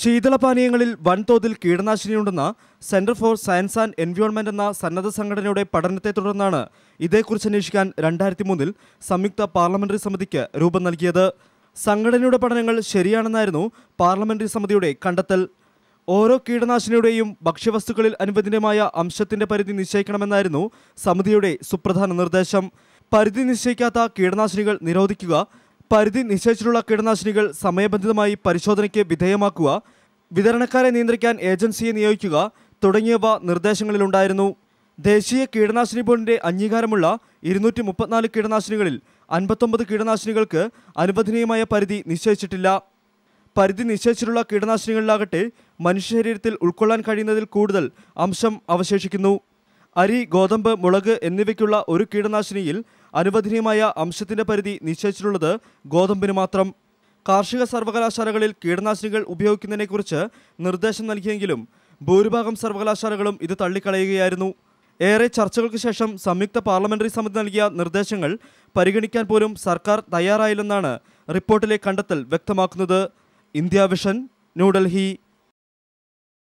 ശീതളപാനീയങ്ങളിൽ വൻതോതിൽ കീടനാശിനിയുണ്ടെന്ന centre for science and environment എന്ന സന്നദ്ധ സംഘടനയുടെ പഠനത്തെ തുടർന്നാണ് ഇതേക്കുറിച്ച് അന്വേഷിക്കാൻ രണ്ടായിരത്തി മൂന്നിൽ സംയുക്ത പാർലമെന്ററി സമിതിക്ക് രൂപം നൽകിയത്. സംഘടനയുടെ പഠനങ്ങൾ ശരിയാണെന്നായിരുന്നു പാർലമെന്ററി സമിതിയുടെ കണ്ടെത്തൽ. ഓരോ കീടനാശിനിയുടെയും ഭക്ഷ്യവസ്തുക്കളിൽ അനുവദനീയമായ അംശത്തിന്റെ പരിധി നിശ്ചയിക്കണമെന്നായിരുന്നു സമിതിയുടെ സുപ്രധാന നിർദ്ദേശം. പരിധി നിശ്ചയിക്കാത്ത കീടനാശിനികൾ നിരോധിക്കുക പരിധി നിശ്ചയിച്ചിട്ടുള്ള കീടനാശിനികൾ സമയബന്ധിതമായി പരിശോധനയ്ക്ക് വിധേയമാക്കുക വിതരണക്കാരെ നിയന്ത്രിക്കാൻ ഏജൻസിയെ നിയോഗിക്കുക തുടങ്ങിയവ നിർദ്ദേശങ്ങളിലുണ്ടായിരുന്നു. ദേശീയ കീടനാശിനി ബോർഡിന്റെ അംഗീകാരമുള്ള ഇരുന്നൂറ്റി മുപ്പത്തിനാല് കീടനാശിനികളിൽ അൻപത്തൊമ്പത് കീടനാശിനികൾക്ക് അനുവദനീയമായ പരിധി നിശ്ചയിച്ചിട്ടില്ല. പരിധി നിശ്ചയിച്ചിട്ടുള്ള കീടനാശിനികളിലാകട്ടെ മനുഷ്യ ശരീരത്തിൽ ഉൾക്കൊള്ളാൻ കഴിയുന്നതിൽ കൂടുതൽ അംശം അവശേഷിക്കുന്നു. അരി ഗോതമ്പ് മുളക് എന്നിവയ്ക്കുള്ള ഒരു കീടനാശിനിയിൽ അനുവദനീയമായ അംശത്തിന്റെ പരിധി നിശ്ചയിച്ചിട്ടുള്ളത് ഗോതമ്പിന് മാത്രം. കാർഷിക സർവകലാശാലകളിൽ കീടനാശിനികൾ ഉപയോഗിക്കുന്നതിനെക്കുറിച്ച് നിർദ്ദേശം നൽകിയെങ്കിലും ഭൂരിഭാഗം സർവകലാശാലകളും ഇത് തള്ളിക്കളയുകയായിരുന്നു. ഏറെ ചർച്ചകൾക്ക് ശേഷം സംയുക്ത പാർലമെന്ററി സമിതി നൽകിയ നിർദ്ദേശങ്ങൾ പരിഗണിക്കാൻ പോലും സർക്കാർ തയ്യാറായില്ലെന്നാണ് റിപ്പോർട്ടിലെ കണ്ടെത്തൽ വ്യക്തമാക്കുന്നത്. India Vision New Delhi.